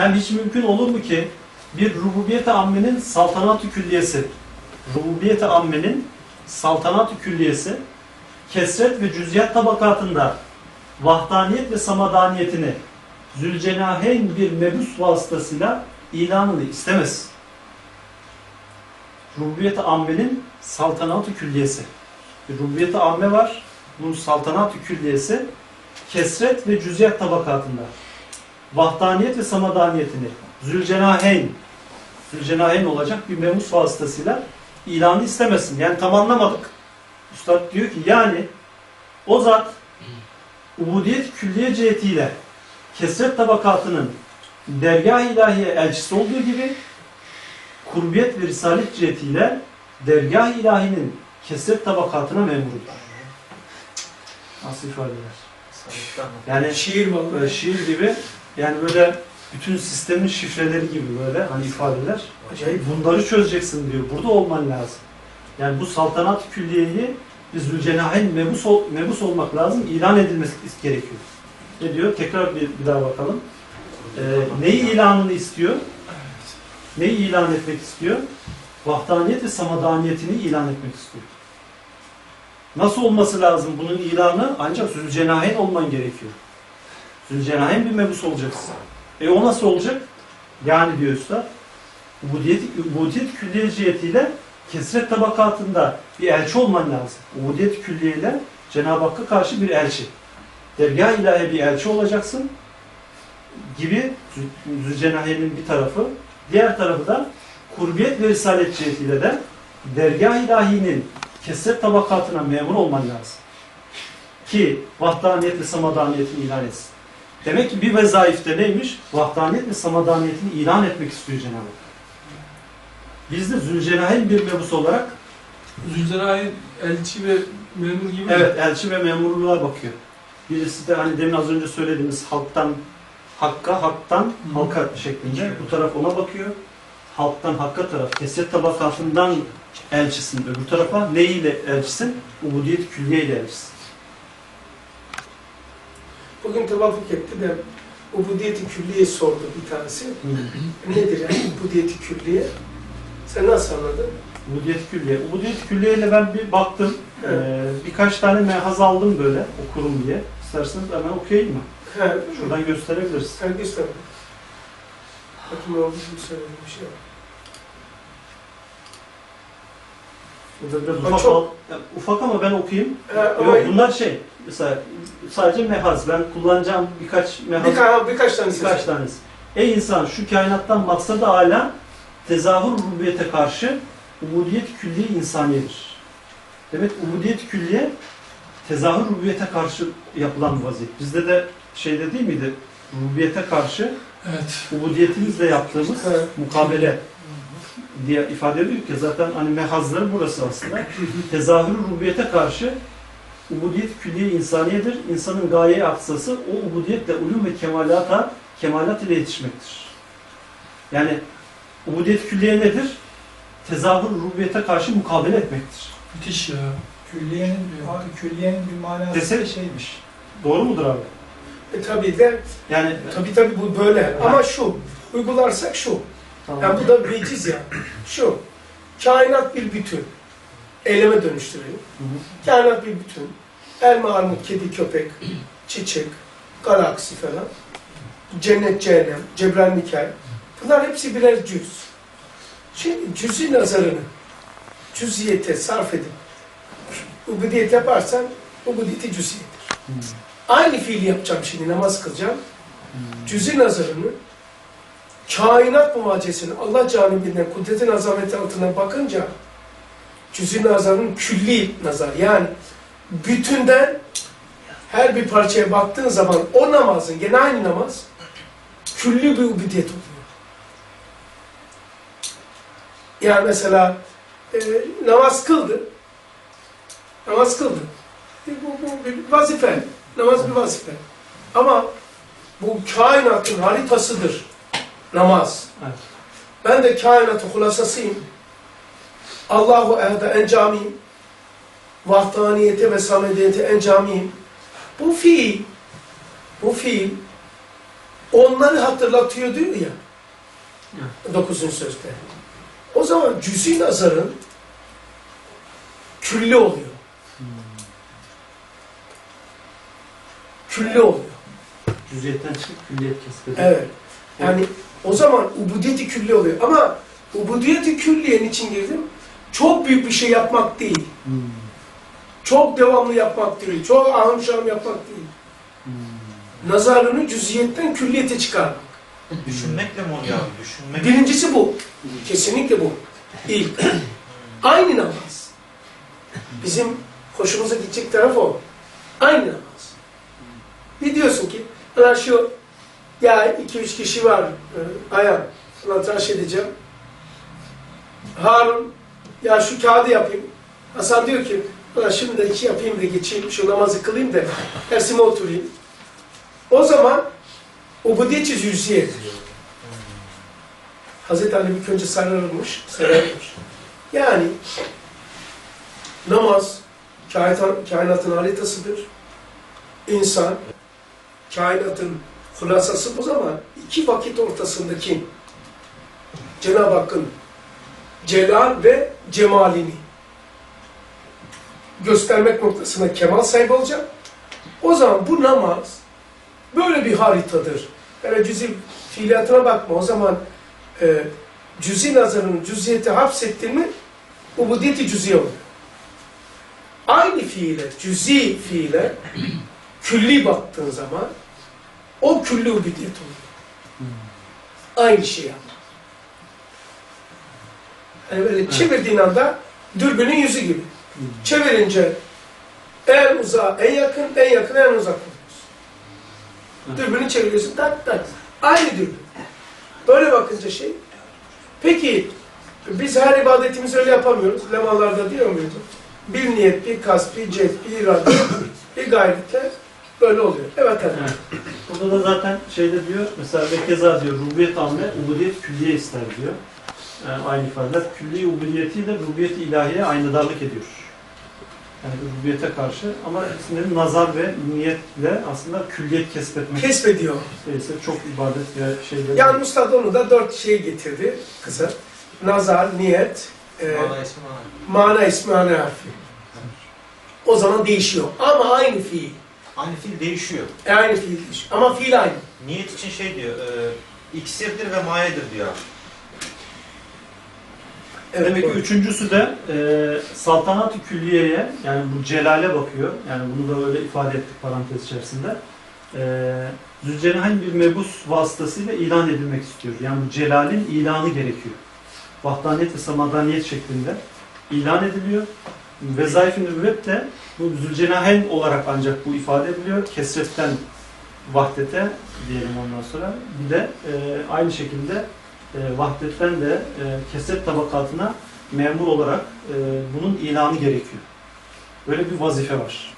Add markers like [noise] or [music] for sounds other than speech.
Hem hiç mümkün olur mu ki bir rububiyet-i ammenin saltanat-ı külliyesi, rububiyet-i ammenin saltanat-ı külliyesi, kesret ve cüziyat tabakatında vahdaniyet ve samadaniyetini Zülcenaheyn bir mebus vasıtasıyla ilanını istemez. Rububiyet-i ammenin saltanat-ı külliyesi. Bir rububiyet-i amme var. Bunun saltanat-ı külliyesi kesret ve cüziyat tabakatında vahdaniyet ve samadaniyetini Zülcenaheyn Zülcenaheyn olacak bir memus vasıtasıyla ilanı istemesin. Yani tam anlamadık. Üstad diyor ki yani o zat ubudiyet külliye cihetiyle kesret tabakatının dergah-ı ilahiye elçisi olduğu gibi kurbiyet ve risalet cihetiyle dergah-ı ilahinin kesret tabakatına memurdur. Nasıl ifadeler? Yani Şiir böyle şiir gibi yani böyle bütün sistemin şifreleri gibi böyle hani ifadeler. Acayip. Bunları çözeceksin diyor. Burada olman lazım. Yani bu saltanat külliyeyi biz Zülcenaheyn mebus, ol, mebus olmak lazım. ilan edilmesi gerekiyor. Ne diyor? Tekrar bir, bir daha bakalım. Ee, neyi ilanını istiyor? Neyi ilan etmek istiyor? Vahdaniyet ve samadaniyetini ilan etmek istiyor. Nasıl olması lazım bunun ilanı? Ancak Zülcenaheyn olman gerekiyor. Zülcenaheyn bir mebus olacaksın. E o nasıl olacak? Yani diyor Üstad, ubudiyet, ubudiyet külliye cihetiyle kesret tabakatında bir elçi olman lazım. Ubudiyet külliyeyle Cenab-ı Hakk'a karşı bir elçi. Dergah ilahi bir elçi olacaksın gibi Zü- Zülcenaheyn'in bir tarafı. Diğer tarafı da kurbiyet ve risalet cihetiyle de dergah ilahinin kesret tabakatına memur olman lazım. Ki vahdaniyet ve samadaniyetini ilan etsin. Demek ki bir vezaifte neymiş? Vahdaniyet ve samadaniyetini ilan etmek istiyor Cenab-ı Hak. Biz de Zülcenaheyn bir mebus olarak Zülcenaheyn elçi ve memur gibi. mi? evet elçi ve memurluğa bakıyor. Birisi de hani demin az önce söylediğimiz halktan hakka, haktan Hı. halka şeklinde. Bu taraf ona bakıyor. Halktan hakka taraf. Kesret tabakatından elçisin. Öbür tarafa neyiyle elçisin? Ubudiyet külliye ile elçisin. Bugün tevafuk etti de ubudiyeti külliye sordu bir tanesi. Nedir yani ubudiyeti külliye? Sen nasıl anladın? Ubudiyet külliye. Ubudiyet külliye ile ben bir baktım. Evet. Ee, birkaç tane mehaz aldım böyle okurum diye. İsterseniz hemen okuyayım mı? He, Şuradan gösterebiliriz. Sen göster. Oldu mu söylediğim bir şey var. Ufak, çok- al- ya, ufak ama ben okuyayım. Ama Yok bunlar şey, mesela sadece mehaz. Ben kullanacağım birkaç mehaz, birkaç, birkaç tanesi. birkaç tanesi. Ey insan şu kainattan maksadı âlâ tezahür rububiyete karşı ubudiyet külliye insaniyedir. Demek ubudiyet külliye tezahür rububiyete karşı yapılan vaziyet. Bizde de şeyde değil miydi? Rububiyete karşı Evet. ubudiyetimizle yaptığımız Evet. mukabele diye ifade ediyor ki zaten hani mehazları burası aslında. Tezahür rububiyete karşı ubudiyet külliye insaniyedir. İnsanın gaye aksası o ubudiyetle ulum ve kemalata kemalat ile yetişmektir. Yani ubudiyet külliye nedir? Tezahür rububiyete karşı mukabele etmektir. Müthiş ya. Külliyenin, abi külliyenin bir manası da şeymiş. Doğru mudur abi? E, tabii de, Yani tabii tabii bu böyle. Ama şu, uygularsak şu. Tamam. Yani bu da veciz ya. Şu, kainat bir bütün. Eyleme dönüştürelim. Hı hı. Kainat bir bütün. Elma, armut, kedi, köpek, çiçek, galaksi falan. Cennet, cehennem, Cebrail, Mikail. Bunlar hepsi birer cüz. Şimdi cüz'i nazarını cüziyete sarf edip ubudiyet yaparsan ubudiyeti cüziyettir. Hı. Aynı fiili yapacağım şimdi namaz kılacağım. Cüz'i nazarını kainat muhacesini Allah canibinden kudretin azameti altına bakınca cüz'i nazarın külli nazar yani bütünden her bir parçaya baktığın zaman o namazın gene aynı namaz külli bir ubudiyet oluyor. Yani mesela e, namaz kıldı. Namaz kıldı. E, bu, bu bir vazife. Namaz bir vazife. Ama bu kainatın haritasıdır. Namaz. Evet. Ben de kainatın hulasasıyım. Allahu Ehad'e en camiyim. Vahdaniyete ve samediyete en camiyim. Bu fiil, bu fiil onları hatırlatıyor diyor ya. Dokuzuncu sözde. O zaman cüzi nazarın külli oluyor. Külli oluyor. Cüziyetten çıkıp külliyet kesbediyor. Evet. Yani o zaman ubudiyeti külli oluyor. Ama ubudiyeti külliyen için girdim. Çok büyük bir şey yapmak değil. Hmm. Çok devamlı yapmak değil. Çok ahım şahım yapmak değil. Hmm. Nazarını cüziyetten külliyete çıkarmak. [laughs] Düşünmekle mi oluyor abi? Düşünmek. Birincisi bu. Kesinlikle bu. İlk. Aynı namaz. Bizim hoşumuza gidecek taraf o. Aynı namaz. Bir diyorsun ki, lan şu ya iki üç kişi var e, ayağım. Sana tıraş edeceğim. Harun ya şu kağıdı yapayım. Hasan diyor ki lan şimdi de iki yapayım da geçeyim şu namazı kılayım da dersime oturayım. O zaman ubudiyet-i cüziyet. Hazreti Ali ilk önce sararılmış, sararılmış. Yani namaz kainatın haritasıdır. İnsan kainatın hulasası o zaman iki vakit ortasındaki Cenab-ı Hakk'ın celal ve cemalini göstermek noktasına kemal sahibi olacak. O zaman bu namaz böyle bir haritadır. Yani cüzi fiiliyatına bakma. O zaman e, cüzi nazarın cüziyeti hapsettin mi ubudiyeti cüziye oluyor. Aynı fiile, cüzi fiile külli baktığın zaman o külli ubudiyet oluyor. Aynı şey yapma. Yani böyle çevirdiğin anda dürbünün yüzü gibi. Hmm. Çevirince en uzağa en yakın, en yakın en uzak oluyorsun. Evet. Dürbünü çeviriyorsun tak tak. Aynı dürbün. Böyle bakınca şey. Peki biz her ibadetimizi öyle yapamıyoruz. Lemalarda diyor muydu? Bir niyet, bir kas, bir cez, bir irade, bir gayretle böyle oluyor. Evet efendim. Evet. Burada da zaten şeyde diyor, mesela ve keza diyor, rububiyet amme, ubudiyet külliye ister diyor. Yani aynı ifadeler. Külli ubudiyetiyle rububiyeti ilahiye aynadarlık ediyor. Yani rububiyete karşı ama ikisinin nazar ve niyetle aslında külliyet kesbetmek Kesbediyor. ise çok ibadet ve şeyleri. Yani Üstad onu da dört şey getirdi kısa. Nazar, niyet, e, Valla ismi bana. mana ismi ana harfi. O zaman değişiyor. Ama aynı fiil. Aynı fiil değişiyor. E, aynı fiil değişiyor. Ama fiil aynı. Niyet için şey diyor. E, iksirdir ve mayedir diyor. Evet, Demek ki üçüncüsü de e, saltanat-ı külliyeye yani bu celale bakıyor. Yani bunu da öyle ifade ettik parantez içerisinde. E, Zülcenahin bir mebus vasıtasıyla ilan edilmek istiyor. Yani bu celalin ilanı gerekiyor. Vahdaniyet ve samadaniyet şeklinde ilan ediliyor. Vezaif-i nübüvvet de bu Zülcenahin olarak ancak bu ifade ediliyor. Kesretten vahdete diyelim ondan sonra. Bir de e, aynı şekilde e, vahdetten de e, kesret tabakatına memur olarak e, bunun ilanı gerekiyor. Böyle bir vazife var.